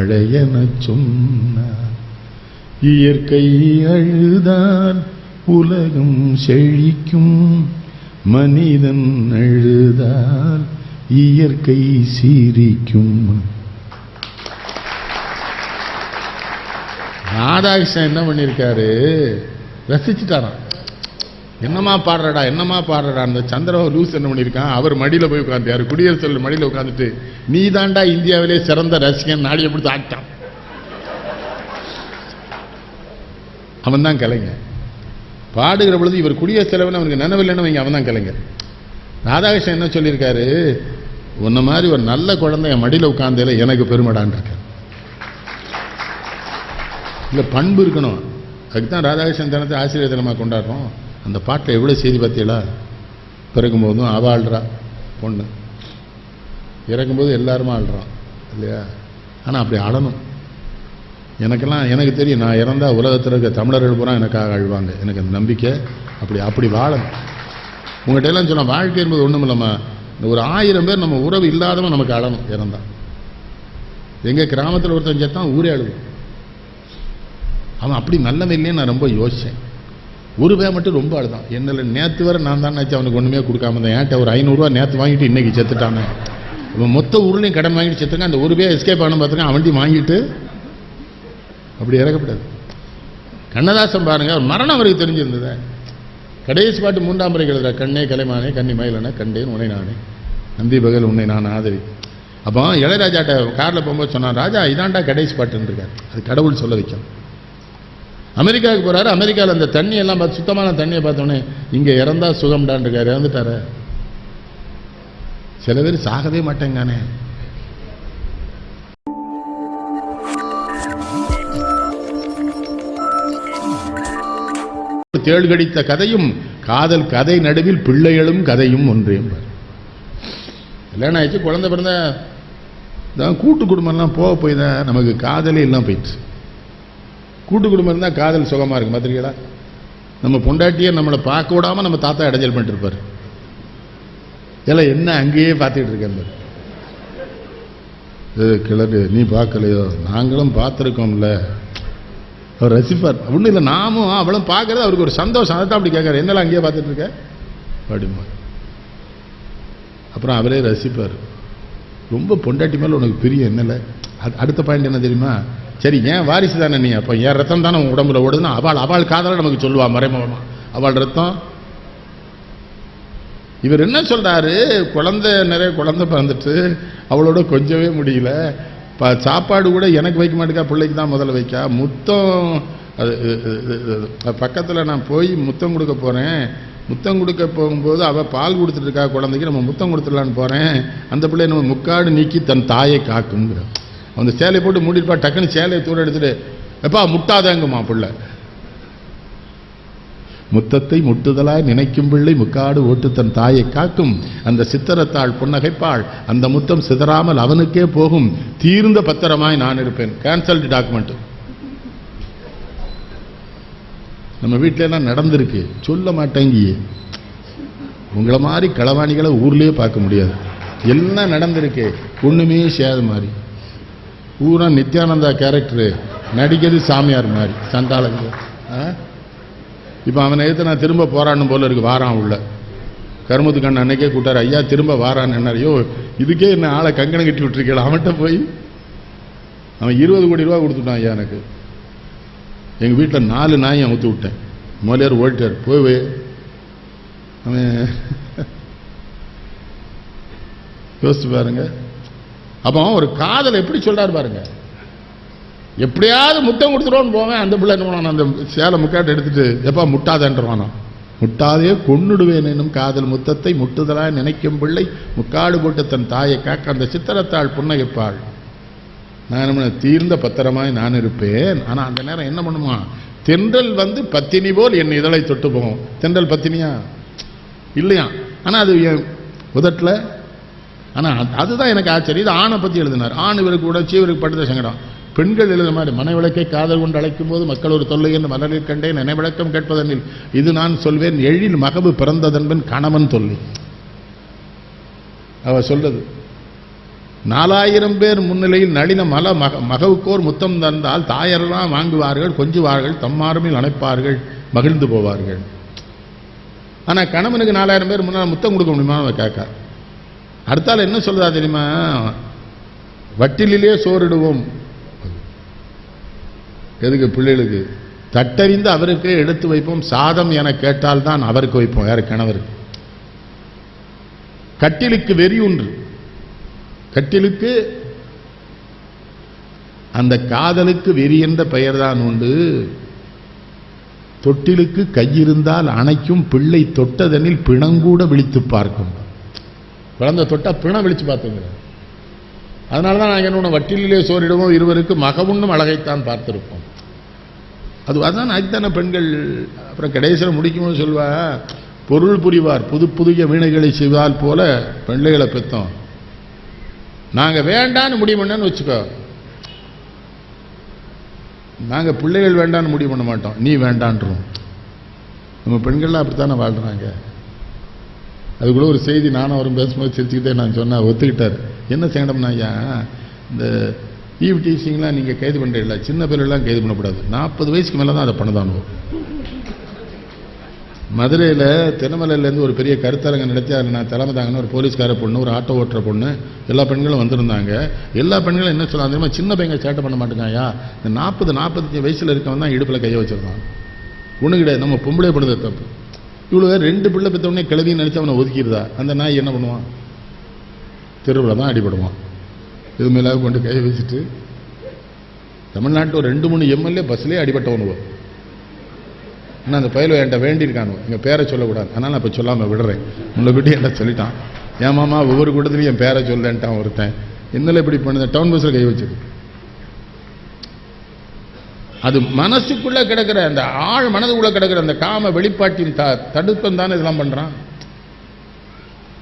மழையென சொன்னார். இயற்கை அழுதான் உலகம் செழிக்கும். மனிதன் அழுதால் இயற்கை சீரிக்கும். ராதாகிருஷ்ணன் என்ன பண்ணியிருக்காரு? ரசிச்சுட்டாராம். என்னமா பாடுறடா என்னமா பாடுறடா? அந்த சந்திரபாபு லூஸ் என்ன பண்ணியிருக்கான்? அவர் மடியில் போய் உட்காந்துட்டார் குடியரசு தலைவர் மடியில் உட்காந்துட்டு நீ தாண்டா இந்தியாவிலே சிறந்த ரசிகன் நாடியை பிடித்து ஆட்டான் அவன் தான் கலைஞர் பாடுகிற பொழுது இவர் குடியரசு தலைவர் அவனுக்கு நினைவில்லைன்னு வைங்க அவன் தான் கலைஞர் ராதாகிருஷ்ணன் என்ன சொல்லியிருக்காரு? உன்ன மாதிரி ஒரு நல்ல குழந்தை என் மடியில் உட்கார்ந்தேல எனக்கு பெருமைடான் இருக்கார். இல்லை பண்பு இருக்கணும். அதுக்கு தான் ராதாகிருஷ்ணன் தினத்தை ஆசிரியர் தினமாக கொண்டாடுறோம். அந்த பாட்டை எவ்வளோ செய்தி பார்த்தீங்களா? பிறக்கும் போதும் அவ ஆள்றா பொண்ணு. இறக்கும்போது எல்லாருமே ஆள்றான் இல்லையா? ஆனால் அப்படி அழணும் எனக்கெல்லாம் எனக்கு தெரியும் நான் இறந்தால் உலகத்தில் இருக்க தமிழர்கள் பூரா எனக்காக அழுவாங்க எனக்கு அந்த நம்பிக்கை அப்படி அப்படி வாழணும். உங்கள்கிட்ட எல்லாம் சொன்ன வாழ்க்கை என்பது ஒன்றும் இல்லாமல் இந்த ஒரு ஆயிரம் பேர் நம்ம உறவு இல்லாதவன் நமக்கு அழணும் இறந்தா. எங்கள் கிராமத்தில் ஒருத்தன் சேர்த்தான் ஊரே அழுவோம் அவன் அப்படி நல்லவன் இல்லைன்னு நான் ரொம்ப யோசித்தேன் ஒரு மட்டும் ரொம்ப அழுதான். என்னில் நேற்று வர நான் தான் நினச்சி அவனுக்கு ஒன்றுமே கொடுக்காம இருந்தேன். ஏன்ட்ட ஒரு ஐநூறுரூவா நேற்று வாங்கிட்டு இன்னைக்கு செத்துட்டானே. அவன் மொத்த ஊர்லேயும் கடன் வாங்கிட்டு செத்துருக்கான். அந்த ஒரு எஸ்கேப் ஆகணும் பார்த்துருக்கான் அவன்ட்டி வாங்கிட்டு அப்படி இறக்கப்படாது கண்ணதாசன் பாருங்கள் அவர் மரணம் அவருக்கு தெரிஞ்சிருந்தது. கடைசி பாட்டு மூன்றாம் முறை எழுதுற கண்ணே கலைமானே கண்ணி மயிலன கண்டேன் உன்னை நானே. நந்தி பகல் உன்னை நான் ஆதரி. அப்போ இளையராஜாட்ட காரில் போகும்போது சொன்னான் ராஜா இதாண்டா கடைசி பாட்டுன்னு இருக்கார். அது கடவுள் சொல்ல வைக்கணும். அமெரிக்காவுக்கு போகிறாரு அமெரிக்காவில் அந்த தண்ணி எல்லாம் பார்த்து சுத்தமான தண்ணியை பார்த்தோன்னே இங்கே இறந்தா சுகம்டான் இருக்காரு இறந்துட்டாரு சில பேர் சாகவே மாட்டேங்கானே. தேழ்கடித்த கதையும் காதல் கதை நடுவில் பிள்ளைகளும் கதையும் ஒன்றே கல்யாணம் ஆயிடுச்சு குழந்தை பிறந்த கூட்டு குடும்பம்லாம் போக போய் தான் நமக்கு காதலே எல்லாம் போயிடுச்சு. கூட்டு குடும்பம் இருந்தால் காதல் சுகமாக இருக்கும் பார்த்துருக்கீங்களா நம்ம பொண்டாட்டியை நம்மளை பார்க்க விடாமல் நம்ம தாத்தா இடைஞ்சல் பண்ணிட்டு இருப்பார் எல்லாம் என்ன அங்கேயே பார்த்துக்கிட்டு இருக்கேன் பாரு. ஏ கிழக்கு நீ பார்க்கலையோ? நாங்களும் பார்த்துருக்கோம்ல. அவர் ரசிப்பார். ஒன்றும் இல்லை நாமும் அவளும் பார்க்கறது அவருக்கு ஒரு சந்தோஷம். அதை தான் அப்படி கேட்குறாரு. என்னெல்லாம் அங்கேயே பார்த்துட்டு இருக்க? அப்படிமா அப்புறம் அவரே ரசிப்பார். ரொம்ப பொண்டாட்டி மேலே உனக்கு பிரியம் என்னல? அடுத்த பாயிண்ட் என்ன தெரியுமா? சரி ஏன் வாரிசு தானே நீ? அப்போ என் ரத்தம் தானே உன் உடம்புல ஓடுதுன்னா அவள் அவள் காதலை நமக்கு சொல்லுவா மறைமுகமாக அவள் ரத்தம். இவர் என்ன சொல்கிறாரு குழந்தை நிறைய குழந்தை பிறந்துட்டு அவளோட கொஞ்சவே முடியல. ப சாப்பாடு கூட எனக்கு வைக்க மாட்டேக்கா பிள்ளைக்கு தான் முதல்ல வைக்கா. முத்தம் அது பக்கத்தில் நான் போய் முத்தம் கொடுக்க போகிறேன் முத்தம் கொடுக்க போகும்போது அவள் பால் கொடுத்துட்டு இருக்கா குழந்தைக்கு நம்ம முத்தம் கொடுத்துடலான்னு போகிறேன் அந்த பிள்ளை நம்ம முக்காடு நீக்கி தன் தாயை காக்குங்கிற அந்த சேலையை போட்டு மூடிருப்பா டக்குன்னு சேலையை தூர எடுத்துட்டு எப்பா முட்டாதேங்கம்மா பிள்ளை? முத்தத்தை முட்டுதலாய் நினைக்கும் பிள்ளை முக்காடு ஓட்டு தன் தாயை காக்கும். அந்த சித்திரத்தாள் புன்னகைப்பாள் அந்த முத்தம் சிதறாமல் அவனுக்கே போகும். தீர்ந்த பத்திரமாய் நான் இருப்பேன். கேன்சல்டு டாக்குமெண்ட் நம்ம வீட்டிலலாம் நடந்திருக்கு. சொல்ல மாட்டேங்கியே. உங்களை மாதிரி களவாணிகளை ஊர்லேயே பார்க்க முடியாது. எல்லாம் நடந்திருக்கு. ஒன்றுமே சேத மாதிரி. பூரா நித்யானந்தா கேரக்டரு. நடிக்கிறது சாமியார் மாதிரி சண்டாளங்க ஆ? இப்போ அவனை எடுத்து நான் திரும்ப போராடணும் போல இருக்கு வாரான் உள்ள. கருமத்து கண்ணன் அன்னைக்கே கூட்டார் ஐயா திரும்ப வாரான்னு என்ன ஐயோ இதுக்கே என்ன ஆளை கங்கணம் கட்டி விட்டுருக்கல அவன்கிட்ட போய் அவன் இருபது கோடி ரூபா கொடுத்துட்டான் ஐயா எனக்கு. எங்கள் வீட்டில் நாலு நாயை ஊற்றி விட்டேன். முதலியார் ஓடிட்டார் போய் அவன் யோசிச்சு பாருங்க. அப்போ ஒரு காதல் எப்படி சொல்கிறார் பாருங்க. எப்படியாவது முத்தம் கொடுத்துருவோன்னு போவேன் அந்த பிள்ளை என்ன பண்ணுவான் அந்த சேலை முக்காட்டை எடுத்துட்டு எப்பா முட்டாதன்றவானோ. முட்டாதே கொன்னுடுவேன் என்னும் காதல் முத்தத்தை முட்டுதலாய் நினைக்கும் பிள்ளை முக்காடு போட்டு தன் தாயை காக்க அந்த சித்திரத்தாள் புன்னகைப்பாள். நான் என்ன தீர்ந்த பத்திரமாய் நான் இருப்பேன். ஆனால் அந்த நேரம் என்ன பண்ணுமா? தென்றல் வந்து பத்தினி போல் என் இதழை தொட்டு போகும் தென்றல் பத்தினியா? இல்லையா? ஆனால் அது என் உதட்டில் ஆனால் அது- அதுதான் எனக்கு ஆச்சரியம். இது ஆணை பற்றி எழுதினார். ஆண் இவருக்கு கூட இவருக்கு படுத்த சங்கடம். பெண்கள் எழுத மாதிரி மனைவிளக்கை காதல் கொண்டு அழைக்கும் போது மக்கள் ஒரு தொல்லை என்று மலரில் கண்டேன். நினைவிளக்கம் கேட்பதனில் இது நான் சொல்வேன் எழில் மகபு பிறந்ததன்பன் கணவன் தொல்லை. அவ சொல்றது நாலாயிரம் பேர் முன்னிலையில் நளின மல மக மகவுக்கோர் முத்தம் தந்தால் தாயரெல்லாம் வாங்குவார்கள் கொஞ்சுவார்கள் தம்மாருமில் அணைப்பார்கள் மகிழ்ந்து போவார்கள். ஆனால் கணவனுக்கு நாலாயிரம் பேர் முன்னால் முத்தம் கொடுக்க முடியுமா? அவன் கேட்க. அடுத்தால என்ன சொல்றா தெரியுமா? வட்டிலே சோறிடுவோம். எதுக்கு பிள்ளைகளுக்கு? தட்டறிந்து அவருக்கு எடுத்து வைப்போம். சாதம் என கேட்டால் தான் அவருக்கு வைப்போம். யார்? கணவருக்கு கட்டிலுக்கு வெறி ஒன்று கட்டிலுக்கு அந்த காதலுக்கு வெறி என்ற பெயர் தான் உண்டு. தொட்டிலுக்கு கையிருந்தால் அணைக்கும். பிள்ளை தொட்டதனில் பிணங்கூட விழித்து பார்க்கும். குழந்தை தொட்டால் பிணம் விழிச்சு பார்த்துங்க. அதனால தான் நாங்கள் என்ன வட்டிலே சோறிடுவோம் இருவருக்கு மகவுண்ணும் அழகைத்தான் பார்த்துருப்போம். அது அதான் அதுதானே பெண்கள் அப்புறம் கடைசியில் முடிக்கும்போது சொல்வா பொருள் புரிவார் புது புதிய வீணைகளை செய்வால் போல பிள்ளைகளை பெற்றோம் நாங்கள் வேண்டான்னு முடிவு பண்ணேன்னு வச்சுக்கோ. நாங்கள் பிள்ளைகள் வேண்டான்னு முடிவு பண்ண மாட்டோம். நீ வேண்டான்றோம். நம்ம பெண்கள்லாம் அப்படித்தானே வாழ்கிறாங்க அதுக்குள்ளே ஒரு செய்தி நானும் அவரும் பேசும்போது சிரிச்சுக்கிட்டே நான் சொன்னேன் ஒத்துக்கிட்டார். என்ன செய்யணும்னா ஐயா இந்த ஈவ் டீச்சிங்லாம் நீங்கள் கைது பண்ணுறீங்கள சின்ன பேரெல்லாம் கைது பண்ணக்கூடாது. நாற்பது வயசுக்கு மேலே தான் அதை பண்ணதானுவோம் மதுரையில் திருமலையிலேருந்து ஒரு பெரிய கருத்தரங்க நடத்தி அதில் நான் தலைமை தாங்கன்னு ஒரு போலீஸ்கார பொண்ணு ஒரு ஆட்டோ ஓட்டுற பொண்ணு எல்லா பெண்களும் வந்திருந்தாங்க. எல்லா பெண்களும் என்ன சொல்லாங்க தெரியுமா? சின்ன பையங்க சேட்டை பண்ண மாட்டேங்காயா இந்த நாற்பது நாற்பத்தஞ்சு வயசில் இருக்கவன் தான் இடுப்பில் கையை வச்சுருந்தான் ஒன்றும் கிடையாது. நம்ம பொம்பளை படுறது தப்பு. இவ்வளோ ரெண்டு பிள்ளை பெற்றவொடனே கிளவின்னு நினச்சி அவனை ஒதுக்கிடுதா அந்த நாய் என்ன பண்ணுவான்? தெருவில் தான் அடிபடுவான். இது மேலே கொண்டு கையை வச்சுட்டு தமிழ்நாட்டில் ஒரு ரெண்டு மூணு எம்எல்ஏ பஸ்லேயே அடிபட்டவனுவோ ஆனால் அந்த பயலு என்கிட்ட வேண்டியிருக்கானு. எங்கள் பேரை சொல்லக்கூடாது. அதனால் நான் இப்போ சொல்லாமல் விடுறேன். உங்களை விட்டு என்கிட்ட சொல்லிட்டான்? ஏன் மாமா ஒவ்வொரு கூட்டத்துலையும் என் பேரை சொல்லேன்ட்டான் ஒருத்தன். என்னல இப்படி பண்ணுது டவுன் பஸ்ஸில் கை வச்சுருக்கு. அது மனசுக்குள்ளே கிடக்கிற அந்த ஆழ் மனதுக்குள்ளே கிடக்கிற அந்த காம வெளிப்பாட்டின் த தடுப்பம் தானே இதெல்லாம் பண்ணுறான்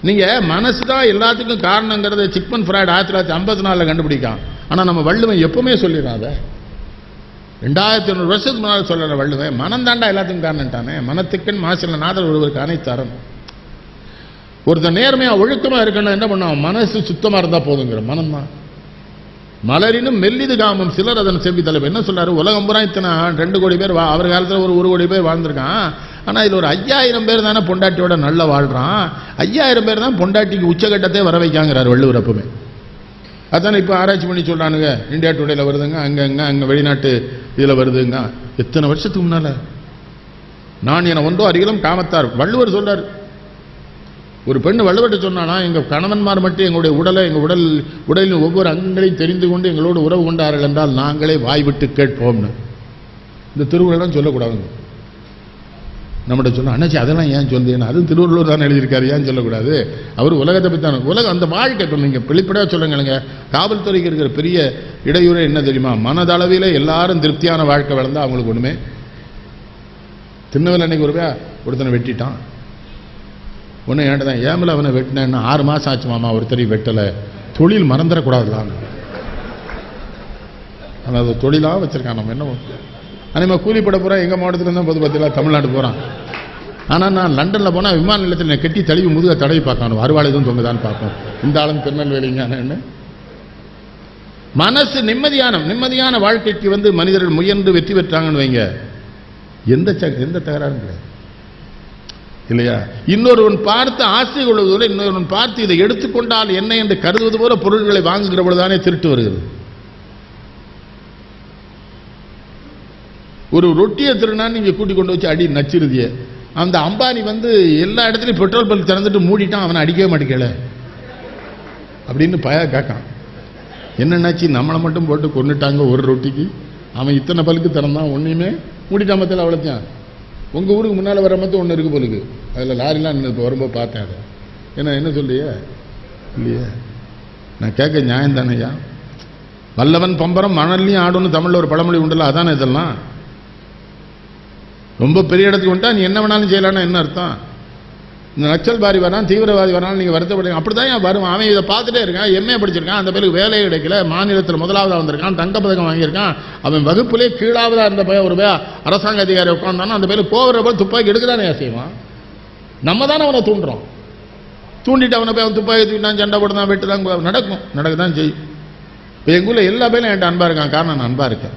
நீங்கள் மனசு தான் எல்லாத்துக்கும் காரணங்கிறத சிக்மன் ஃப்ராய்டு ஆயிரத்தி தொள்ளாயிரத்தி ஐம்பத்தி நாலில் கண்டுபிடிக்கான். ஆனால் நம்ம வள்ளுவன் எப்பவுமே சொல்லிடுறான் அதை. ரெண்டாயிரத்தி ஐநூறு வருஷத்துக்கு முன்னால் சொல்ற வள்ளுவன் மனம் தாண்டா எல்லாத்துக்கும் காரணம்ட்டானே மனத்துக்குன்னு மாசில நாதல் ஒருவருக்கு அனைத்தரன் ஒருத்தன் நேர்மையாக ஒழுக்கமாக இருக்கணும் என்ன பண்ணுவான்? மனசு சுத்தமாக இருந்தால் போதுங்கிற மனம் தான் மலரினும் மெல்லிது காமம் சிலர் அதன் செவ்வி தலைவர். என்ன சொல்றாரு? உலகம் பூரா இத்தனை ரெண்டு கோடி பேர் வா அவர் காலத்தில் ஒரு ஒரு கோடி பேர் வாழ்ந்திருக்கான். ஆனால் இதில் ஒரு ஐயாயிரம் பேர் தானே பொண்டாட்டியோட நல்லா வாழ்கிறான் ஐயாயிரம் பேர் தான் பொண்டாட்டிக்கு உச்சகட்டத்தை வர வைக்காங்கிறார் வள்ளுவர் அப்பவுமே. அதானே இப்போ ஆராய்ச்சி பண்ணி சொல்கிறானுங்க இந்தியா டுடேல வருதுங்க அங்கே அங்கே அங்கே வெளிநாட்டு இதில் வருதுங்க. எத்தனை வருஷத்துக்கு முன்னால்? நான் என ஒன்றோ அருகிலும் காமத்தார். வள்ளுவர் சொல்கிறார் ஒரு பெண் வள்ளுவர்கிட்ட சொன்னானா எங்கள் கணவன்மார் மட்டும் எங்களுடைய உடலை எங்கள் உடல் உடலின் ஒவ்வொரு அங்கங்களையும் தெரிந்து கொண்டு எங்களோடு உறவு கொண்டார்கள் என்றால் நாங்களே வாய் விட்டு கேட்போம்னு. இந்த திருக்குறளும் சொல்லக்கூடாதுங்க. நம்மகிட்ட சொன்ன அண்ணாச்சி அதெல்லாம் ஏன் சொல்லுங்க அதுவும் திருவள்ளுவர் தான் எழுதியிருக்காரு. ஏன் சொல்லக்கூடாது? அவர் உலகத்தை பற்றி தான் உலகம் அந்த வாழ்க்கை இப்போ நீங்கள் வெளிப்படையாக சொல்லுங்களுங்க. காவல்துறைக்கு இருக்கிற பெரிய இடையூறு என்ன தெரியுமா? மனதளவில் எல்லாரும் திருப்தியான வாழ்க்கை வளர்ந்தால் அவங்களுக்கு ஒன்றுமே திண்ணவில் அன்னைக்கு ஒருவே ஒருத்தனை வெட்டிட்டான். ஒன்று ஏன்டா தான் ஏமில் அவனை வெட்டினேன்னு ஆறு மாதம் ஆச்சு மாமா ஒருத்தரையும் வெட்டலை. தொழில் மறந்துடக்கூடாதுதான் ஆனால் அது தொழிலாக வச்சுருக்கான் நம்ம என்ன அனிமா கூலிப்பட போகிறோம் எங்கள் மாவட்டத்தில் தான் பொது பத்தியில் தமிழ்நாடு போகிறான் ஆனால் நான் லண்டனில் போனால் விமான நிலையத்தில் என்னை கட்டி தழுவி முதுக தடவி பார்க்கணும் அறுவாள் எதுவும் தொங்குதான்னு பார்ப்போம். இந்த ஆளும் திருநெல்வேலிங்கன்னு மனசு நிம்மதியான நிம்மதியான வாழ்க்கைக்கு வந்து மனிதர்கள் முயன்று வெற்றி பெற்றாங்கன்னு வைங்க. எந்த எந்த தகராறும் கிடையாது. இல்லையா? இன்னொருவன் பார்த்து ஆசை கொள்வதோடு இன்னொருவன் பார்த்து இதை எடுத்துக்கொண்டால் என்ன என்று கருதுவது போல பொருள்களை வாங்குகிற பொழுதுதானே திருட்டு வருகிறது. ஒரு ரொட்டியை திருநா நீங்க கூட்டி கொண்டு வச்சு அடி நச்சிருதிய. அந்த அம்பானி வந்து எல்லா இடத்துலையும் பெட்ரோல் பல்க் திறந்துட்டு மூடிட்டான் அவனை அடிக்கவே மாட்டேங்கல. அப்படின்னு பய கேட்கான். என்னன்னாச்சு நம்மளை மட்டும் போட்டு கொண்டுட்டாங்க ஒரு ரொட்டிக்கு. அவன் இத்தனை பலுக்கு திறந்தான் ஒன்றையுமே மூடிட்டான் மத்தியில் அவ்வளோத்தான் உங்கள் ஊருக்கு முன்னால் வர மாதிரி ஒன்று இருக்கு போலுக்கு. அதில் லாரிலாம் இப்போ வரும்போது பார்த்தேன் அதை. என்ன என்ன சொல்லியே? இல்லையே. நான் கேட்க நியாயம் தானேயா வல்லவன் பம்பரம் மணல்லையும் ஆடுன்னு தமிழில் ஒரு பழமொழி உண்டல அதானே இதெல்லாம்? ரொம்ப பெரிய இடத்துக்கு வந்துட்டா நீ என்ன வேணாலும் செய்யலான்னா என்ன அர்த்தம்? இந்த நக்சல் பாரி வரான் தீவிரவாதி வரான் நீங்கள் வருத்தப்படுங்க அப்படி தான் வரும் அவன் இதை பார்த்துட்டே இருக்கான் எம்ஏ படிச்சிருக்கான் அந்த பேருக்கு வேலையே கிடைக்கல மாநிலத்தில் முதலாவதாக வந்திருக்கான் தங்கப்பதக்கம் வாங்கியிருக்கான். அவன் வகுப்புலேயே கீழாவதாக இருந்த பையன் ஒரு பையன் அரசாங்க அதிகாரி உட்காந்தானோ அந்த பேருக்கு போகிற போல் துப்பாக்கி எடுக்கிறானே செய்வான்? நம்ம தானே அவனை தூண்டுறோம். தூண்டிட்டு அவனை போய் அவன் துப்பாக்கி தூக்கிட்டான் சண்டை போடுதான் வெட்டுதான் நடக்கும். நடக்க தான் செய்யும். இப்போ எங்கள் ஊரில் எல்லா பேரும் என்கிட்ட அன்பாக இருக்கான் காரணம் நான் அன்பாக இருக்கேன்.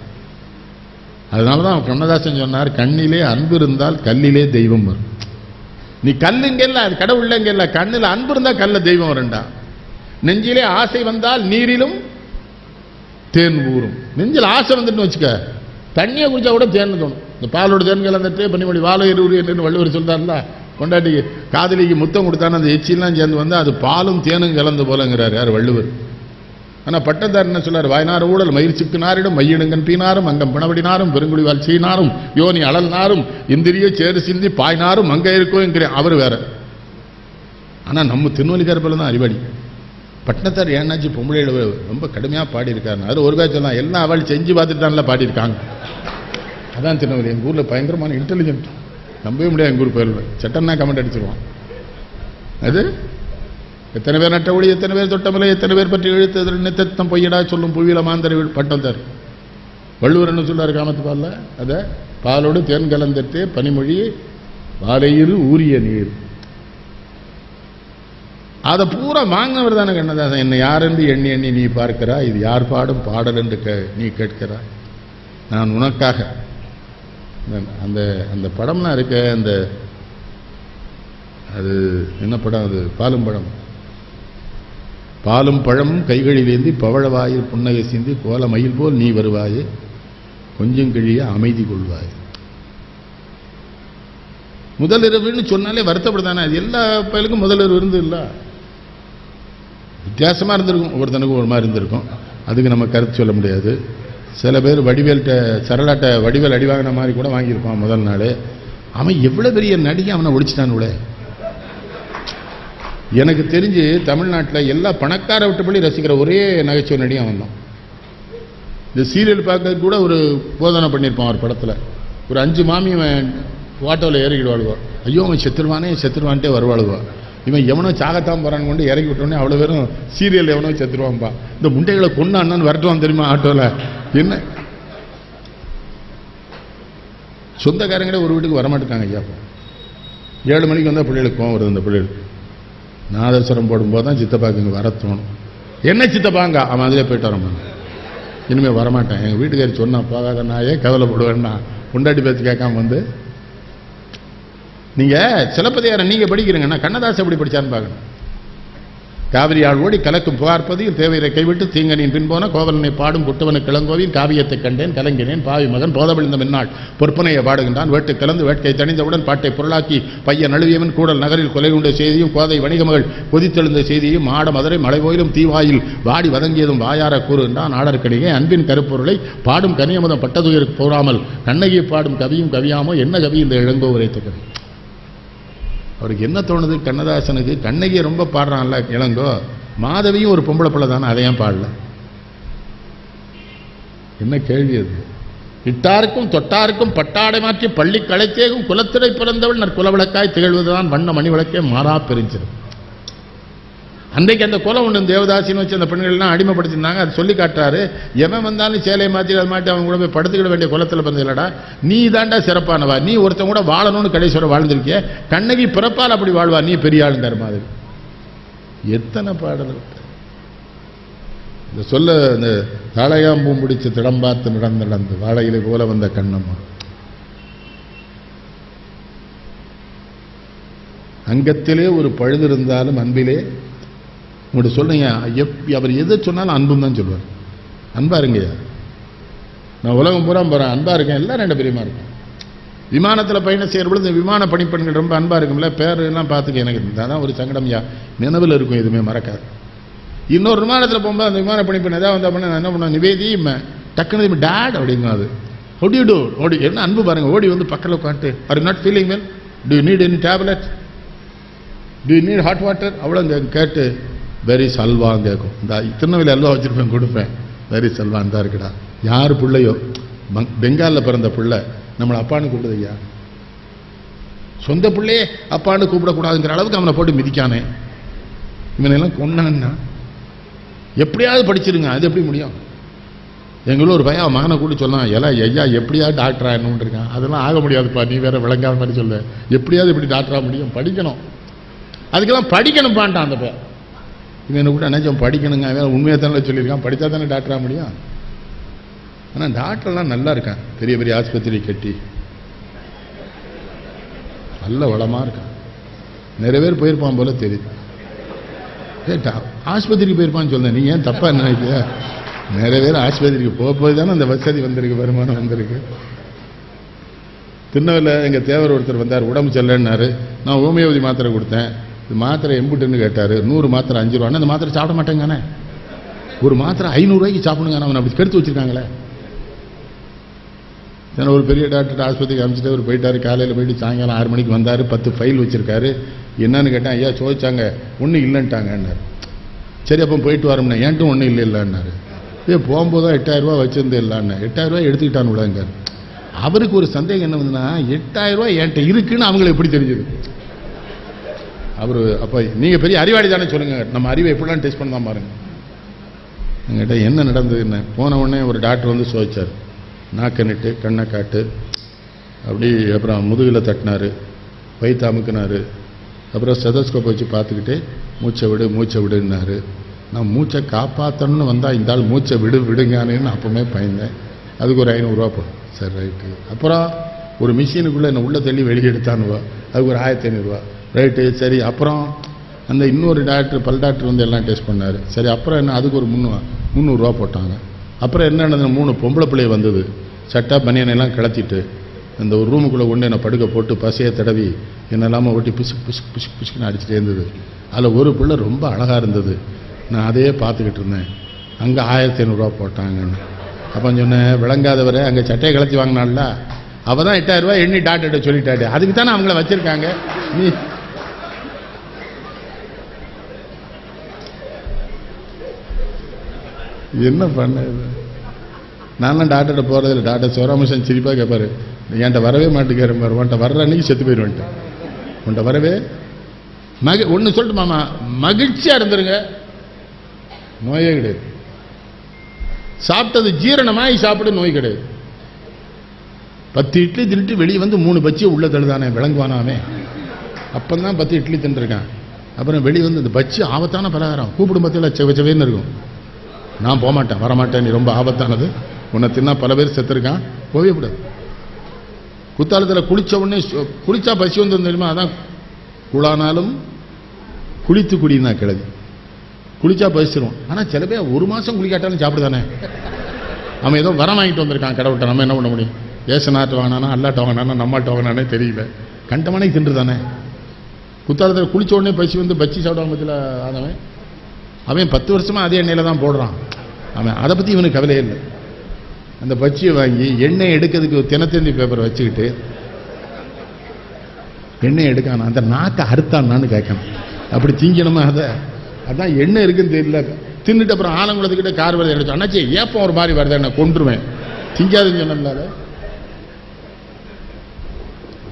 அதனால தான் கண்ணதாசன் சொன்னார் கண்ணிலே அன்பு இருந்தால் கல்லிலே தெய்வம் வரும். நீ கல்லுங்க இல்லை அது கடவுள் இங்க இல்லை. கண்ணில் அன்பு இருந்தால் கல்ல தெய்வம் வரும்டா. நெஞ்சிலே ஆசை வந்தால் நீரிலும் தேன் ஊறும். நெஞ்சில் ஆசை வந்துட்டு வச்சுக்க தண்ணியை குடிச்சா கூட தேன் தோணும். இந்த பாலோட தேன் பண்ணி மொழி வாழை இருவுரி என்று வள்ளுவர் சொல்றாருல கொண்டாட்டி காதலிக்கு முத்தம் கொடுத்தானே அந்த எச்சிலாம் சேர்ந்து வந்து அது பாலும் தேனும் கலந்து போலங்கிறார் யார் வள்ளுவர். ஆனால் பட்டத்தார் என்ன சொல்லார்? வாய்நாறு ஊழல் மயிர் சிக்குனாரிடம் மையிடுங்கன் பீனாரும் அங்கம் பிணவடினாரும் பெருங்குடிவால் சீனாரும் யோனி அழல்னாரும் இந்திரிய சேறு சிந்தி பாய்னாரும் அங்கே இருக்கோ என்கிறேன் அவர் வேற. ஆனால் நம்ம திருநெல்வேலிக்காரப்பில் தான் அறிவாளி. பட்டணத்தார் ஏன்னாச்சு பொம்பளையில ரொம்ப கடுமையாக பாடியிருக்காரு அது ஒரு பேச்சு தான் எல்லாம் அவள் செஞ்சு பார்த்துட்டு தான்ல பாடியிருக்காங்க. அதான் திருநெல்வேலி எங்கள் ஊரில் பயங்கரமான இன்டெலிஜென்ட் நம்பவே முடியாது எங்கள் ஊர் பேரில். சட்டம்னா கமெண்ட் அடிச்சிருவான். அது? எத்தனை பேர் நட்ட ஒளி எத்தனை பேர் தொட்டமில்லை எத்தனை பேர் பற்றி இழுத்தது நித்தத்தம் பொய்யடா சொல்லும் புவியில மாந்தர் பட்டம் தர். வள்ளுவர் என்ன சொல்றாரு காமத்து பால்ல? அதை பாலோடு தேன் கலந்தட்டு பனிமொழி வாழையிரு ஊரிய நீர். அதை பூரா வாங்கினவர் தானே கண்ணதாசன் என்னை யார் என்று எண்ணி எண்ணி நீ பார்க்கிறா இது யார் பாடும் பாடல் என்று கே- நீ கேட்கிறா நான் உனக்காக அந்த- அந்த படம்லாம் இருக்க அந்த அது என்ன படம் அது? பாலும் பழம். பாலும் பழமும் கைகளிலேந்தி பவழவாயில் புன்னகை சிந்தி கோல மயில் போல் நீ வருவாயே கொஞ்சம் கிழிய அமைதி கொள்வாய். முதலிரவுன்னு சொன்னாலே வருத்தப்படுதானே? அது எல்லா பயலுக்கும் முதலிரவு இருந்து இல்லை வித்தியாசமாக இருந்திருக்கும். ஒவ்வொருத்தனுக்கும் ஒரு மாதிரி இருந்திருக்கும். அதுக்கு நம்ம கருத்து சொல்ல முடியாது. சில பேர் வடிவேல்கிட்ட சரளாட்ட வடிவேல் அடி வாங்கின மாதிரி கூட வாங்கியிருப்பான் முதல் நாள். அவன் எவ்வளோ பெரிய நடிகை அவனை ஒழிச்சிட்டானுங்களே எனக்கு தெரிஞ்சு தமிழ்நாட்டில் எல்லா பணக்கார விட்டுப்படி ரசிக்கிற ஒரே நகைச்சுவை நடிகை அவன் தான் இந்த சீரியல் பார்க்கறது கூட ஒரு போதனை பண்ணியிருப்பான் ஒரு படத்தில். ஒரு அஞ்சு மாமி அவன் ஆட்டோவில் ஏறிக்கிடுவாளுவா. ஐயோ அவன் செத்துருவானே செத்துருவான்ட்டே வருவாளுவா. இவன் எவனோ சாகத்தான் போறான்னு கொண்டு இறக்கி விட்டோன்னே அவ்வளோ பேரும் சீரியல் எவனோ செத்துருவான்பா. இந்த முண்டைகளை கொண்டான்னு வரட்டுவான் தெரியுமா ஆட்டோவில் என்ன? சொந்தக்காரங்களே ஒரு வீட்டுக்கு வரமாட்டேங்காங்க ஐயா ஏழு மணிக்கு வந்தால் பிள்ளைகளுக்கு கோவம் வருது அந்த பிள்ளைகள் நாதஸ்வரம் போடும்போது தான் சித்தப்பாக்கு இங்கே வர தோணும். என்ன சித்தப்பாங்க அவன் அதிலே போயிட்டு வரமா இனிமேல் வரமாட்டேன். எங்கள் வீட்டுக்காரி சொன்னான் போகாத நாயே கவலைப்படுவேன்னா. பொண்டாட்டி பேச்சு கேட்காம வந்து நீங்கள் சிலப்பதிகாரம் நீங்கள் படிக்கிறீங்கன்னா கண்ணதாசன் எப்படி படித்தான்னு பார்க்கணும். காவிரி ஆள் ஓடி கலக்கும் புகார்ப்பதையும் தேவையை கைவிட்டு தீங்கனின் பின்போன கோவலனை பாடும் குட்டவனு கிளங்கோவின் காவியத்தை கண்டேன் கலங்கினேன். பாவி மகன் போதவிழ்ந்த மின்னாள் பொற்பனையை பாடுகின்றான். வேட்டு கலந்து வேட்கை தணிந்தவுடன் பாட்டை பொருளாக்கி பையன் நழுவியவன் கூடல் நகரில் கொலை உண்ட செய்தியும் கோதை வணிக மகள் கொதித்தெழுந்த செய்தியும் மாட மதுரை மலைவோயிலும் தீவாயில் வாடி வதங்கியதும் வாயார கூறுகின்றான் ஆடற்கடிகை அன்பின் கருப்பொருளை பாடும் கனியமுதம் பட்டதுயிருக்கு போராமல் கண்ணகியை பாடும் கவியும் கவியாமோ என்ன கவி இந்த இளங்கோ உரைத்த கவி அவருக்கு என்ன தோணுது? கண்ணதாசனுக்கு கண்ணகியை ரொம்ப பாடுறான்ல இளங்கோ. மாதவியும் ஒரு பொம்பளை பிள்ளை தானே அதையும் பாடல? என்ன கேள்வி அது? இட்டாருக்கும் தொட்டாருக்கும் பட்டாடை மாற்றி பள்ளி களைத்தேகும் குலத்திடை பிறந்தவள் நற்குலவிளக்காய் திகழ்வதுதான் வண்ண மணி விளக்கே மாறா பெருஞ்சிரும் அன்றைக்கு அந்த குலம் ஒன்று தேவதாசின்னு வச்சு அந்த பெண்கள்லாம் அடிமைப்படுத்திருந்தாங்க அது சொல்லி காட்டுறாரு. எவன் வந்தாலும் சேலையை மாற்றி அதை மாட்டி அவன் கூட போய் படுத்துக்கிட வேண்டிய குலத்தில் பிறந்தலடா நீ தாண்டா சிறப்பானவா? நீ ஒருத்தன் கூட வாழணும்னு கடைசி வாழ்ந்திருக்கிய. கண்ணகி பிறப்பால் அப்படி வாழ்வா? நீ பெரிய ஆளுங்கிற மாதிரி எத்தனை பாடல்கள்? இந்த சொல்ல இந்த தாளையாம்பூம் பிடிச்சு திடம் பார்த்து நடந்து நடந்து வாழையிலை போல வந்த கண்ணம்மா. அங்கத்திலே ஒரு பழுது இருந்தாலும் அன்பிலே உங்கள்கிட்ட சொல்லுங்க எப் அவர் எதை சொன்னாலும் அன்பும் தான் சொல்லுவார். அன்பாக இருங்கய்யா. நான் உலகம் பூரா போகிறேன் அன்பாக இருக்கேன் எல்லாம் ரெண்டு பிரியமாக இருக்கும். விமானத்தில் பயணம் செய்கிற பொழுது இந்த விமான பணிப்பெண்கள் ரொம்ப அன்பாக இருக்கும்ல பேரெல்லாம் பார்த்துக்க எனக்கு தான் ஒரு சங்கடம் யா நினைவில் இருக்கும் எதுவுமே மறக்காது. இன்னொரு விமானத்தில் போகும்போது அந்த விமான பணிப்பெண் எதாவது வந்தா பண்ண நான் என்ன பண்ணுவேன் நிவேதி இம்ம டக்குனு டேட் அப்படிங்கும் அது. ஒடி டு ஓடி என்ன அன்பு பாருங்கள் ஓடி வந்து பக்கத்தில் உட்காந்துட்டு are not feeling well do need any tablet do need hot water அவ்வளோ கேட்டு வெரி சல்வான்னு கேட்கும் இந்த திருநெல்வேலி அல்வா வச்சுருப்பேன் கொடுப்பேன் வெரி சல்வான் தான் இருக்குடா யார் பிள்ளையோ பங் பெங்காலில் பிறந்த பிள்ளை நம்மளை அப்பான்னு கூப்பிடுது ஐயா சொந்த பிள்ளையே அப்பான்னு கூப்பிடக்கூடாதுங்கிற அளவுக்கு அவனை போட்டு மிதிக்கானே இவனெல்லாம் கொண்டான்னா எப்படியாவது படிச்சிருங்க அது எப்படி முடியும் எங்களும் ஒரு பையன் மகனை கூட சொன்னான் எல்லாம் ஐயா எப்படியாவது டாக்டர் ஆகணும்னு இருக்கான் அதெல்லாம் ஆக முடியாதுப்பா நீ வேற விளங்காத மாதிரி சொல்ல எப்படியாவது இப்படி டாக்டராக முடியும் படிக்கணும் அதுக்கெல்லாம் படிக்கணும்பான்ட்டான் அந்த பேர் இவன் என்ன கூட நினச்சோம் படிக்கணுங்க. அவன் உண்மையாக தானே சொல்லியிருக்கான். படித்தா தானே டாக்டர் ஆக முடியும்? ஆனால் டாக்டர்லாம் நல்லா இருக்கான். பெரிய பெரிய ஆஸ்பத்திரி கட்டி. நல்ல வளமாக இருக்கான். நிறைய பேர் போயிருப்பான் போல தெரியுது. கேட்டா ஆஸ்பத்திரிக்கு போயிருப்பான்னு சொன்னேன் நீ ஏன் தப்பா நினைக்கிற? நிறைய பேர் ஆஸ்பத்திரிக்கு போக போய் தானே அந்த வசதி வந்திருக்கு வருமானம் வந்திருக்கு. திருநெல்வேலியில் எங்கள் தேவர் ஒருத்தர் வந்தார் உடம்பு செல்லன்னாரு நான் ஹோமியோபதி மாத்திரை கொடுத்தேன். இது மாத்திரை எம்புட்டுன்னு கேட்டார். நூறு மாத்திரை அஞ்சு ரூபான்னு. அந்த மாத்திரை சாப்பிட மாட்டேங்கானே. ஒரு மாத்திரை ஐநூறுரூவாய்க்கு சாப்பிடுங்க அவன் அப்படி கெடுத்து வச்சுருக்காங்களே. ஏன்னா ஒரு பெரிய டாக்டர் ஆஸ்பத்திரிக்கு அனுப்பிச்சிட்டு அவர் போயிட்டார். காலையில் போயிட்டு சாயங்காலம் ஆறு மணிக்கு வந்தார். பத்து ஃபைல் வச்சுருக்காரு. என்னன்னு கேட்டேன் ஐயா சோதிச்சாங்க. ஒன்றும் இல்லைன்ட்டாங்கன்னார். சரி அப்போ போயிட்டு வரோம்னா ஏன்ட்டும் ஒன்றும் இல்லை இல்லைன்னாரு ஏ போகும்போது தான் எட்டாயிரம் ரூபாய் வச்சிருந்து இல்லைன்னு எட்டாயிரம் எடுத்துக்கிட்டான்னு விடாங்க அவருக்கு ஒரு சந்தேகம் என்ன வந்துன்னா எட்டாயிரம் ரூபாய் என்கிட்ட இருக்குன்னு அவங்களுக்கு எப்படி தெரிஞ்சது? அவர் அப்போ நீங்கள் பெரிய அறிவாளி தானே சொல்லுங்கள் நம்ம அறிவை எப்படிலாம் டெஸ்ட் பண்ணலாம் பாருங்கள் எங்கிட்ட என்கிட்ட என்ன நடந்தது என்ன போன உடனே ஒரு டாக்டர் வந்து சோதிச்சார். நாக்கை கண்ணை காட்டு. அப்படி அப்புறம் முதுகில் தட்டினாரு. வயிற்று அமுக்குனார் அப்புறம் ஸ்டெதஸ்கோப் வச்சு பார்த்துக்கிட்டு மூச்சை விடு மூச்சை விடுன்னாரு. நான் மூச்சை காப்பாற்றணும்னு வந்தால் இந்த ஆள் மூச்சை விடு விடுங்கன்னு அப்பவுமே பயந்தேன். அதுக்கு ஒரு ஐநூறுரூவா போடும் சரி ரைட்டு அப்புறம் ஒரு மிஷினுக்குள்ளே என்னை உள்ளே தள்ளி வெளியே எடுத்தானுவா. அதுக்கு ஒரு ஆயிரத்தி ஐநூறுரூவா ரைட்டு சரி அப்புறம் அந்த இன்னொரு டாக்டர் பல் டாக்டர் வந்து எல்லாம் டெஸ்ட் பண்ணார். சரி அப்புறம் என்ன அதுக்கு ஒரு முந்நூ முந்நூறுரூவா போட்டாங்க. அப்புறம் என்ன நடந்தது? மூணு பொம்பளை பிள்ளை வந்தது. சட்டா பனியனை எல்லாம் கிளத்திட்டு அந்த ஒரு ரூமுக்குள்ளே கொண்டு என்னை படுக்க போட்டு பசையை தடவி என்னெல்லாம ஒட்டி பிசு பிசு பிசு பிசுக்குன்னு அடிச்சுட்டே இருந்தது. அதில் ஒரு பிள்ளை ரொம்ப அழகாக இருந்தது. நான் அதையே பார்த்துக்கிட்டு இருந்தேன். அங்கே ஆயிரத்தி ஐநூறுரூவா போட்டாங்கன்னு. அப்போ சொன்னேன் விளங்காதவரை அங்கே சட்டையை கிளத்தி வாங்கினால அவள் தான் எட்டாயிரரூவா எண்ணி டாக்டர்கிட்ட சொல்லிட்டாரு. அதுக்கு தானே அவங்கள வச்சுருக்காங்க? நீ என்ன பண்ண நான்லாம் டாக்டர்கிட்ட போகிறதில்ல டாக்டர் சோராமசன் சிரிப்பாக கேட்பாரு என்கிட்ட வரவே மாட்டேங்கிற மாதிரி உன்ட்ட வர்ற அன்னைக்கு செத்து போயிடுவேன்ட்டு உன்ட்ட வரவே மகி ஒன்று சொல்லிட்டு மாமா. மகிழ்ச்சியாக இருந்துருங்க. நோயே கிடையாது. சாப்பிட்டது ஜீரணமாகி சாப்பிட நோய் கிடையாது. பத்து இட்லி தின்ட்டு வெளியே வந்து மூணு பச்சியை உள்ளே தழுதானே விளங்குவானாமே. தான் பத்து இட்லி தின்றுருக்கான் அப்புறம் வெளியே வந்து இந்த பச்சி ஆபத்தான பலகாரம். கூப்பிடும் பத்தியில் செவ செவேன்னு இருக்கும். நான் போகமாட்டேன் வரமாட்டேன் நீ ரொம்ப ஆபத்தானது. உன்னை தின்னா பல பேர் செத்துருக்கான். போவே கூடாது. குத்தாலத்தில் குளித்த உடனே குளித்தா பசி வந்து தெரியுமா? அதான் குளானாலும் குளித்து குடினா கிழது குளித்தா பசிச்சிருவோம் ஆனால் சில பேர் ஒரு மாதம் குளிக்காட்டாலும் சாப்பிடுதானே? அவன் ஏதோ வரம் வாங்கிட்டு வந்திருக்கான் கடவுள்கிட்ட. நம்ம என்ன பண்ண முடியும்? ஏசனாட்டு வாங்கினானா அல்லாட்ட வாங்கினானா நம்மாட்ட வாங்கினானே தெரியல. கண்டமானே தின்றுதானே? குத்தாலத்தில் குளித்த உடனே பசி வந்து பச்சி சாப்பிடாம பற்றியில் ஆனவன் அவன் பத்து வருஷமாக அதே எண்ணெயில் தான் போடுறான். அவன் அதை பற்றி இவனுக்கு கவலையே இல்லை. அந்த பச்சியை வாங்கி எண்ணெய் எடுக்கிறதுக்கு தினத்தந்தி பேப்பரை வச்சுக்கிட்டு எண்ணெய் எடுக்கான அந்த நாக்கை அறுத்தானான்னு கேட்கணும். அப்படி திங்கணுமா அதை? அதான் எண்ணெய் இருக்குன்னு தெரியல. தின்னுட்டு அப்புறம் ஆலங்குளத்துக்கிட்ட கார் வருது எடுத்து அண்ணாச்சி ஏப்பம் ஒரு மாதிரி வருது? என்ன கொண்டுருவேன் திங்காதுன்னு சொன்னால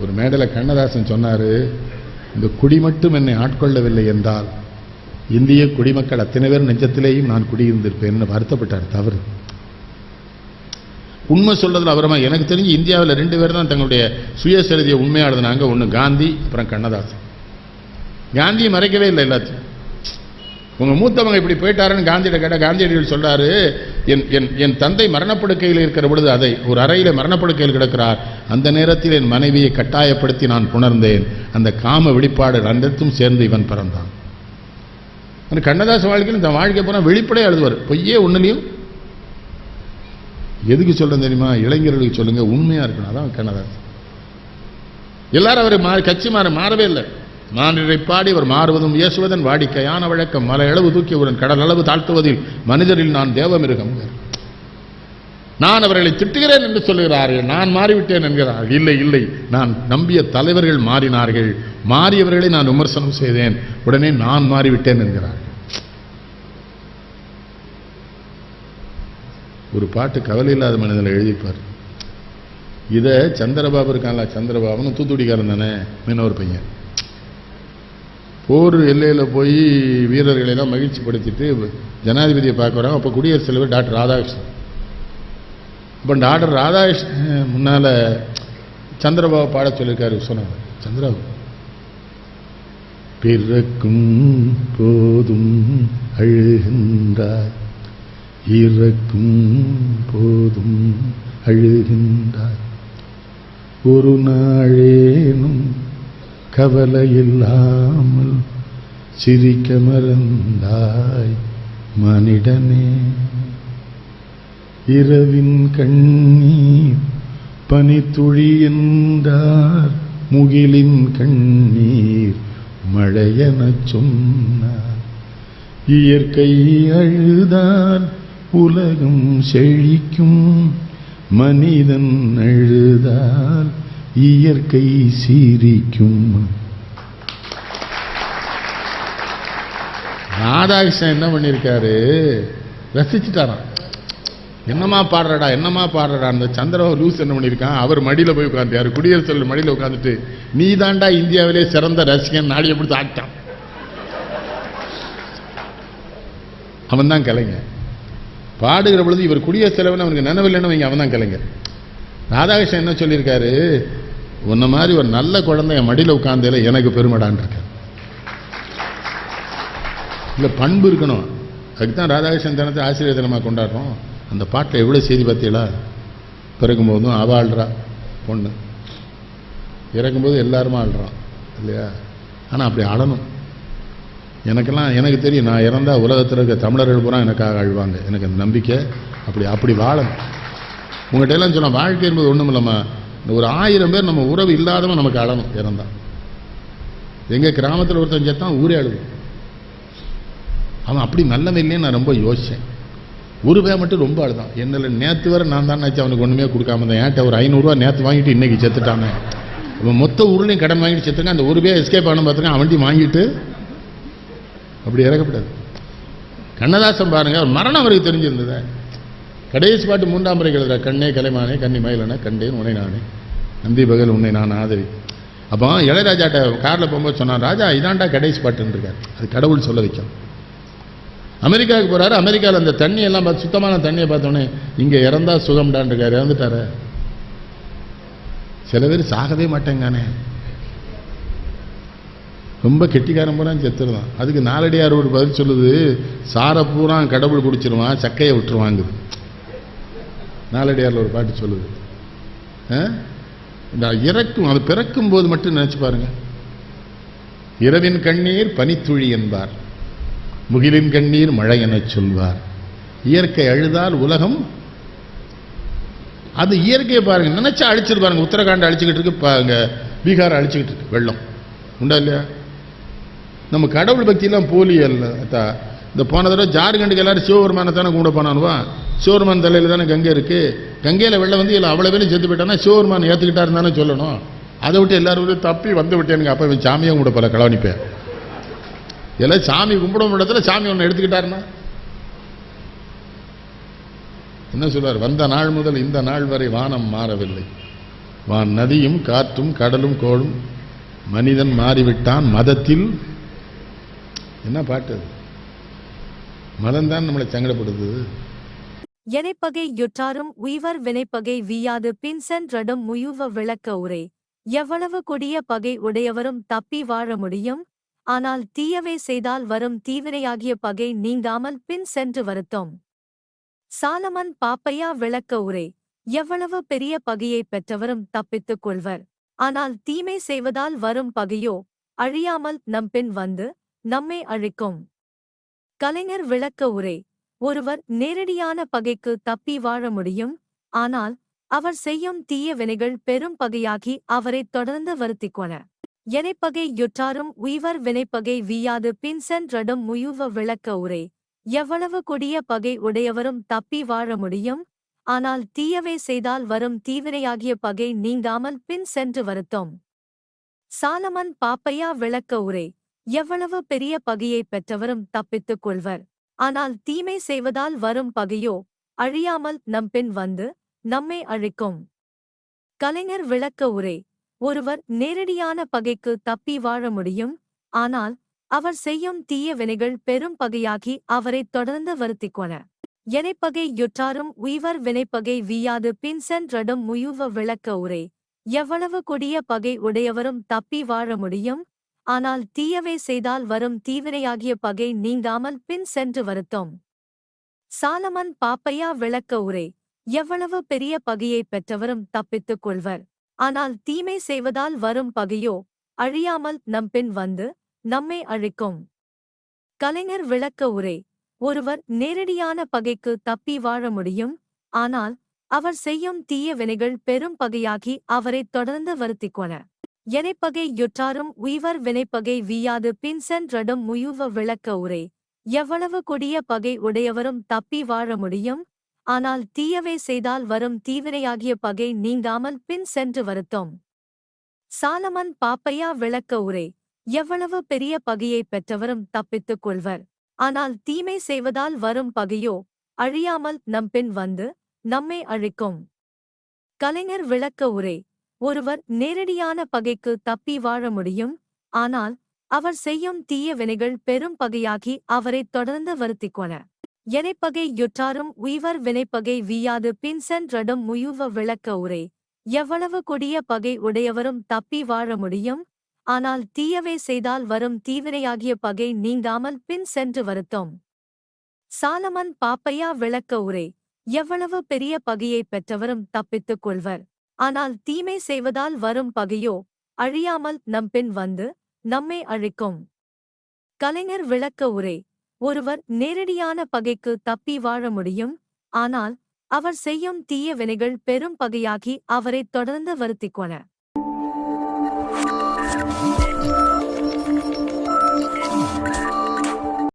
ஒரு மேடையில் கண்ணதாசன் சொன்னார் இந்த குடி மட்டும் என்னை ஆட்கொள்ளவில்லை என்றால் இந்திய குடிமக்கள் அத்தனை பேர் நெஞ்சத்திலேயும் நான் குடியிருந்திருப்பேன் வருத்தப்பட்டார். தவறு. உண்மை சொல்றதுல அவரமா எனக்கு தெரிஞ்சு இந்தியாவில் ரெண்டு பேர் தான் தங்களுடைய சுயசரிதியை உண்மையா எழுதினாங்க ஒன்று காந்தி அப்புறம் கண்ணதாசன். காந்தியை மறைக்கவே இல்லை எல்லாத்தையும். உங்க மூத்தவங்க இப்படி போயிட்டாருன்னு காந்தியிட கேட்ட காந்தியடிகள் சொல்றாரு என் என் என் தந்தை மரணப்படுக்கையில் இருக்கிற பொழுது அதை ஒரு அறையில மரணப்படுக்கையில் கிடக்கிறார். அந்த நேரத்தில் என் மனைவியை கட்டாயப்படுத்தி நான் புணர்ந்தேன். அந்த காம வெளிப்பாடு ரெண்டத்தும் சேர்ந்து இவன் பிறந்தான். அந்த கண்ணதாச வாழ்க்கையில் இந்த வாழ்க்கை போனால் வெளிப்படையாக எழுதுவார். பொய்யே ஒன்றுலையும் எதுக்கு சொல்கிறேன் தெரியுமா? இளைஞர்களுக்கு சொல்லுங்கள் உண்மையாக இருக்கணும். அதான் கண்ணதாசன். எல்லாரும் அவர் மாறி கட்சி மாற மாறவே இல்லை. மாநிலை பாடி அவர் மாறுவதும் இயேசுவதன் வாடிக்கையான வழக்கம். மலை அளவு தூக்கியவுடன் கடல் அளவு தாழ்த்துவதில் மனிதரில் நான் தேவமிருகம். நான் அவர்களை திட்டுகிறேன் என்று சொல்கிறார்கள் நான் மாறிவிட்டேன் என்கிறார்கள். இல்லை இல்லை. நான் நம்பிய தலைவர்கள் மாறினார்கள். மாறியவர்களை நான் விமர்சனம் செய்தேன். உடனே நான் மாறிவிட்டேன் என்கிறார். ஒரு பாட்டு கவலை இல்லாத மனிதனில் எழுதிப்பார். இதை சந்திரபாபு இருக்கான்ல சந்திரபாபுன்னு தூத்துக்குடிக்காரன் தானே மீனவர் பையன். போர் எல்லையில் போய் வீரர்களை எல்லாம் மகிழ்ச்சிப்படுத்திட்டு ஜனாதிபதியை பார்க்க வராங்க அப்போ குடியரசுத் தலைவர் டாக்டர் ராதாகிருஷ்ணன். அப்போ டாக்டர் ராதாகிருஷ்ணன் முன்னால் சந்திரபாபு பாட சொல்லியிருக்காரு சொன்னாங்க. சந்திரபாபு. பிறக்கும் போதும் அழுகின்றாய். இறக்கும் போதும் அழுகின்றாய். ஒரு நாளேனும் கவலையில்லாமல் சிரிக்க மறந்தாய் மனிதனே. இரவின் கண்ணீர் பனித்துழி என்றார் முகிலின் கண்ணீர் மழையெனச் சொன்னார். இயற்கை அழுதால் உலகம் செழிக்கும். மனிதன் அழுதால் இயற்கை சீரிக்கும். ராதாகிருஷ்ணன் என்ன பண்ணியிருக்காரு? ரசிச்சுட்டாரான் என்னமா பாடுறடா என்னமா பாடுறடா? அந்த சந்திரபாபு லூஸ் என்ன பண்ணியிருக்கான்? அவர் மடியில் போய் உட்காந்துட்டாரு குடியரசுத் தலைவர் மடியில் உட்காந்துட்டு நீ தாண்டா இந்தியாவிலே சிறந்த ரசிகன் நாடியை பிடிச்சி ஆட்டான் அவன் தான் கலைஞர். பாடுகிற பொழுது இவர் குடியரசுத் தலைவன் அவனுக்கு நினைவில்லைன்னு வைங்க அவன் தான் கலைஞர். ராதாகிருஷ்ணன் என்ன சொல்லியிருக்காரு? உன்ன மாதிரி ஒரு நல்ல குழந்தை என் மடியில் உட்காந்ததில் எனக்கு பெருமைடான் இருக்க இல்லை பண்பு இருக்கணும். அதுக்கு தான் ராதாகிருஷ்ணன் தினத்தை ஆசிரியர் தினமாக கொண்டாடுறோம். அந்த பாட்டில் எவ்வளோ செய்தி பார்த்தீங்களா? பிறக்கும்போதும் அவள் ஆள்றா பொண்ணு. இறக்கும்போது எல்லாரும் ஆள்றான் இல்லையா? ஆனால் அப்படி ஆளணும். எனக்கெல்லாம் எனக்கு தெரியும் நான் இறந்தால் உலகத்தில் இருக்க தமிழர்கள் பூரா எனக்காக அழுவாங்க எனக்கு அந்த நம்பிக்கை அப்படி அப்படி வாழணும். உங்கள்கிட்ட எல்லாம் சொன்னால் வாழ்க்கை என்பது ஒன்றும் இல்லைம்மா. இந்த ஒரு ஆயிரம் பேர் நம்ம உறவு இல்லாதவன் நமக்கு அழணும் இறந்தால் எங்கள் கிராமத்தில் ஒருத்தன் செத்தான் ஊரே அழுது அவன் அப்படி நல்லவன் இல்லைன்னு நான் ரொம்ப யோசித்தேன் உருவே மட்டும் ரொம்ப அழுதான். என்னில் நேற்று வர நான் தான் நினச்சி அவனுக்கு ஒன்றுமே கொடுக்காம இருந்தேன். ஏன்ட்ட ஒரு ஐநூறுரூவா நேற்று வாங்கிட்டு இன்னைக்கு செத்துட்டானே. அவன் மொத்த ஊர்லேயும் கடன் வாங்கிட்டு செத்துங்க அந்த உருவே எஸ்கேப் பண்ண பார்த்துருக்கேன் அவன்ட்டி வாங்கிட்டு அப்படி இறக்கப்படாது கண்ணதாசன் பாருங்கள் அவர் மரணம் அவருக்கு தெரிஞ்சிருந்தது. கடைசி பாட்டு மூன்றாம் முறை எழுதுற கண்ணே கலைமானே கண்ணி மயிலனே கண்டேன் உன்னை நானே. நந்தி பகல் உன்னை நான் ஆதரி. அப்போ இளையராஜாட்ட காரில் போகும்போது சொன்னான் ராஜா இதாண்டா கடைசி பாட்டுன்னு இருக்கார் அது கடவுள் சொல்ல வைக்கும் அமெரிக்காவுக்கு போகிறாரு அமெரிக்காவில் அந்த தண்ணியெல்லாம் பார்த்து சுத்தமான தண்ணியை பார்த்தோன்னே இங்கே இறந்தா சுகம்டான் இருக்காரு இறந்துட்டாரு. சில பேர் சாகவே மாட்டேங்கானே. ரொம்ப கெட்டிக்காரன் பூரா செத்துருதான் அதுக்கு நாலடியார் ஒரு பதில் சொல்லுது சாரை பூரா கடவுள் குடிச்சிருவான் சக்கையை விட்டுருவாங்குது நாலடியாரில் ஒரு பாட்டு சொல்லுது. ஆ? இந்த இறக்கும் அது பிறக்கும் போது மட்டும் நினச்சி பாருங்க. இரவின் கண்ணீர் பனித்துழி என்பார். முகிலின் கண்ணீர் மழை எனச் சொல்வார். இயற்கை அழுதால் உலகம் அது இயற்கையை பாருங்கள் நினைச்சா அழிச்சிட்டு பாருங்க உத்தரகாண்ட் அழிச்சிக்கிட்டு இருக்கு பாருங்க பீகார் அழிச்சிக்கிட்டு இருக்கு வெள்ளம். உண்டா இல்லையா? நம்ம கடவுள் பக்தியெல்லாம் போலி அல்ல இந்த போன தடவை ஜார்க்கண்டுக்கு எல்லாரும் சிவபெருமானை தானே கும்பிட போனானுவா? சிவபெருமான் தலையில் தானே கங்கை இருக்குது கங்கையில் வெள்ளம் வந்து இல்லை அவ்வளோ பேரும் செத்து போயிட்டானா சிவபெருமான் ஏற்றுக்கிட்டாருன்னு தானே சொல்லணும். அதை விட்டு எல்லாரும் தப்பி வந்து விட்டேனுங்க. அப்போ இவன் சாமியை கூட போல கலவணிப்பேன் எல்லாம் சாமி கும்பிடும் இடத்துல சாமி ஒன்று எடுத்துக்கிட்டாருன்னா? என்ன சொல்வார் வந்த நாள் முதல் இந்த நாள் வரை வானம் மாறவில்லை. வான் நதியும் காற்றும் கடலும் கோளும் மனிதன் மாறிவிட்டான் மதத்தில். என்ன பாட்டு அது? மதம்தான் நம்மளை சங்கடப்படுத்துது. எனைப்பகை யுற்றாரும் உய்வர் வினைப்பகை வீயாது பின்சென்றடும் முயுவ விளக்க உரை. எவ்வளவு கொடிய பகை உடையவரும் தப்பி வாழ முடியும்? ஆனால் தீயவை செய்தால் வரும் தீவினையாகிய பகை நீங்காமல் பின் சென்று வருத்தோம். சாலமன் பாப்பையா விளக்க உரை எவ்வளவு பெரிய பகையைப் பெற்றவரும் தப்பித்துக் கொள்வர். ஆனால் தீமை செய்வதால் வரும் பகையோ அழியாமல் நம் பின் வந்து நம்மை அழிக்கும். கலைஞர் விளக்க உரை ஒருவர் நேரடியான பகைக்கு தப்பி வாழ முடியும் ஆனால் அவர் செய்யும் தீய வினைகள் பெரும் பகையாகி அவரைத் தொடர்ந்து வருத்திக்கொண எனைப்பகை யுற்றாரும் உய்வர் வினைப்பகை வீயாது பின்சென்றடும் முயுவ விளக்க உரை. எவ்வளவு கொடிய பகை உடையவரும் தப்பி வாழ முடியும்? ஆனால் தீயவை செய்தால் வரும் தீவினையாகிய பகை நீங்காமல் பின் சென்று வருத்தோம். சாலமன் பாப்பையா விளக்க உரை. எவ்வளவு பெரிய பகையைப் பெற்றவரும் தப்பித்துக் கொள்வர். ஆனால் தீமை செய்வதால் வரும் பகையோ? அழியாமல் நம் பின் வந்து நம்மை அழிக்கும். கலைஞர் விளக்க உரை. ஒருவர் நேரடியான பகைக்கு தப்பி வாழ முடியும் ஆனால் அவர் செய்யும் தீய வினைகள் பெரும் பகையாகி அவரைத் தொடர்ந்து வருத்திக்கொண எனைப்பகை யுற்றாரும் உய்வர் வினைப்பகை வீயாது பின்சென்றடும் முயுவ விளக்க உரை. எவ்வளவு கொடிய பகை உடையவரும் தப்பி வாழ முடியும் ஆனால் தீயவை செய்தால் வரும் தீவினையாகிய பகை நீங்காமல் பின் சென்று வருத்தோம். சாலமன் பாப்பையா விளக்க உரை. எவ்வளவு பெரிய பகையைப் பெற்றவரும் தப்பித்துக் கொள்வர். ஆனால் தீமை செய்வதால் வரும் பகையோ? அழியாமல் நம்பின் வந்து நம்மை அழிக்கும். கலைஞர் விளக்க உரை. ஒருவர் நேரடியான பகைக்கு தப்பி வாழ முடியும். ஆனால் அவர் செய்யும் தீய வினைகள் பெரும் பகையாகி அவரைத் தொடர்ந்து வருத்திக்கொண எனைப்பகை யுற்றாரும் உய்வர் வினைப்பகை வீயாது பின் சென்றடும் முயுவ விளக்க உரை. எவ்வளவு கொடிய பகை உடையவரும் தப்பி வாழ முடியும்? ஆனால் தீயவை செய்தால் வரும் தீவினையாகிய பகை நீங்காமல் பின் சென்று வருத்தோம். சாலமன் பாப்பையா விளக்க உரை எவ்வளவு பெரிய பகையைப் பெற்றவரும் தப்பித்துக் கொள்வர். ஆனால் தீமை செய்வதால் வரும் பகையோ அழியாமல் நம் பின் வந்து நம்மை அழிக்கும். கலைஞர் விளக்க உரை ஒருவர் நேரடியான பகைக்கு தப்பி வாழ முடியும் ஆனால் அவர் செய்யும் தீய வினைகள் பெரும் பகையாகி அவரைத் தொடர்ந்து வருத்திக்கொண எனைப்பகை யுற்றாரும் உய்வர் வினைப்பகை வீயாது பின்சென்றடும் முயுவ விளக்க உரை. எவ்வளவு கொடிய பகை உடையவரும் தப்பி வாழ முடியும்? ஆனால் தீயவை செய்தால் வரும் தீவினையாகிய பகை நீங்காமல் பின் சென்று வருத்தோம். சாலமன் பாப்பையா விளக்க உரை. எவ்வளவு பெரிய பகையைப் பெற்றவரும் தப்பித்துக் கொள்வர். ஆனால் தீமை செய்வதால் வரும் பகையோ? அழியாமல் நம்பின் வந்து நம்மை அழிக்கும். கலைஞர் விளக்க உரை. ஒருவர் நேரடியான பகைக்கு தப்பி வாழ முடியும் ஆனால் அவர் செய்யும் தீய வினைகள் பெரும் பகையாகி அவரைத் தொடர்ந்து வருத்திக்கொண